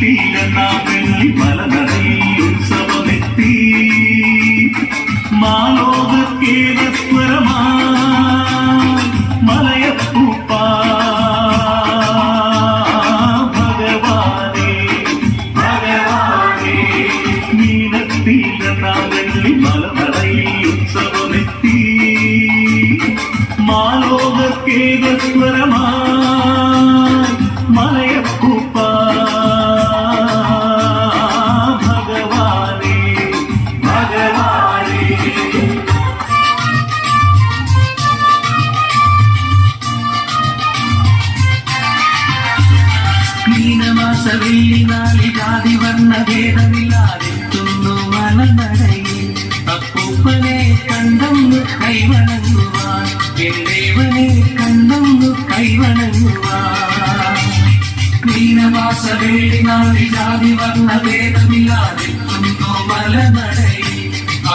ಮೆತ್ತಿ ನನ್ನ ಬೆಳ್ಳಿ ಮಲನದಿ ಉತ್ಸವ ಮೆತ್ತಿ ಮಾಲೋಕಕ್ಕೆ ಸ್ವರಮ ಮಲಯಪ್ಪೂಪ ಭಗವಾನೇ ಭಗವಾನೇ ನೀನತ್ತಿ ನನ್ನ ಬೆಳ್ಳಿ ಮಲನದಿ ಉತ್ಸವ ಮೆತ್ತಿ ಮಾಲೋಕಕ್ಕೆ ಸ್ವರಮಾ മീനമാസ വെള്ളിനാളി ജാതി വർണ്ണ ഭേദമില്ലാതെത്തുന്നു മലനടയിൽ അപ്പൂപ്പനെ കണ്ടൊന്നു കൈവണങ്ങുവാൻ ദേവനെ കണ്ടൊന്നു കൈവണങ്ങുവാൻ മീനമാസ വെള്ളിനാളി ജാതി വർണ്ണ ഭേദമില്ലാതെത്തുന്നു മലനടയിൽ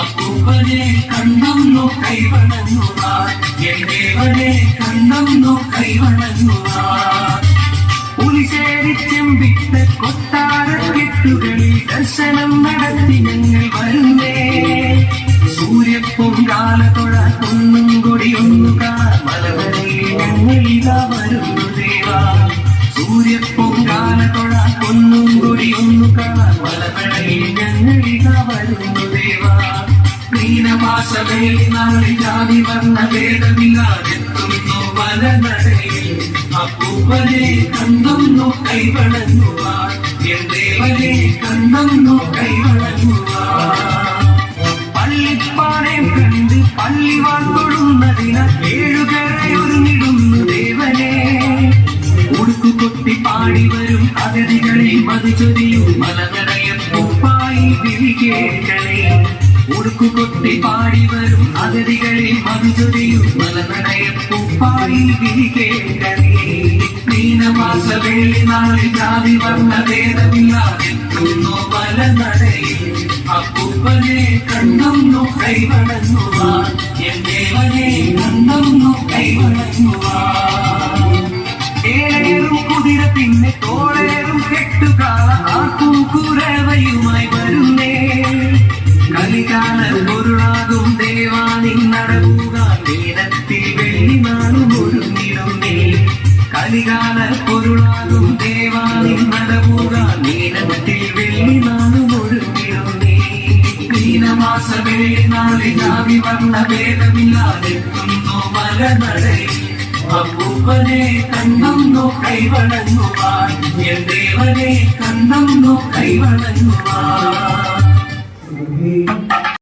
അപ്പൂപ്പനെ കണ്ടൊന്നു കൈവണങ്ങുവാൻ ദേവനെ കണ്ടൊന്നു കൈവണങ്ങുവാൻ പുലിശേരിച്ചെമ്പിട്ട കൊട്ടാരക്കെട്ടുകളിൽ ദർശനം നടത്തി ഞങ്ങൾ വരുന്നേ. സൂര്യപ്പൊങ്കാല തൊഴ ഒന്നും കൂടി ഒന്നു കാണാൻ ദേവാ. സൂര്യപ്പൊങ്കാല തൊഴ ഒന്നും കൂടി ഒന്നു കാണാൻ മലവരയിൽ വരുന്നു ദേവാ. മീനമാസവേളി നാളി ജാതി വർണ ഭേദമില്ലാതെത്തുന്നു മലനടയിൽ അപ്പൂപ്പനെ കണ്ടൊന്നു കൈവണങ്ങുവാൻ എൻ ദേവനെ കണ്ടൊന്നു കൈവണങ്ങുവാൻ പള്ളിപ്പാടം കണ്ട് പള്ളിവാൻ തൊഴുന്നതിന് ഏഴുകേറെ ഒരുങ്ങിടുന്നു ദേവനെ ഉടുക്കു കൊട്ടി പാടി വരും അതിഥികളെ മതിചൊരിയും മലനടയം ഉപ്പായി വിരികേകളെ ഉടുക്കു കൊട്ടി പാടി വരും അതിഥികളെ മതിചൊരിയും മലനടയം ഉപ്പായി വിരികേകളെ മീനമാസ വെള്ളി നാളിൽ ജാതി വർണ ഭേദമില്ലാതെത്തുന്നു മലനടയിൽ അപ്പൂപ്പനെ കണ്ടൊന്നു കൈവണങ്ങുവാൻ എൻ ദേവനെ കണ്ടൊന്നു കൈവണങ്ങുവാൻ ഏഴേറും കുതിര പിന്നെ തോളേറും കെട്ടുകാള ആക്കും കുരവയുമായി വരുന്നേ. കലികാല പൊരുളാകും കലികാല പൊരുളാകും ദേവാനി നടവുകാൻ നീനത്തിൽ വെള്ളി നാളും ഒരുങ്ങിടുന്നേ മീനമാസ വെള്ളി നാളിൽ ജാതി വർണ്ണ ഭേദമില്ലാതെത്തുന്നു മലനടയിൽ അപ്പൂപ്പനെ കണ്ടൊന്നു കൈവണങ്ങുവാൻ എൻ ദേവനെ കണ്ടൊന്നു കൈവണങ്ങുവാൻ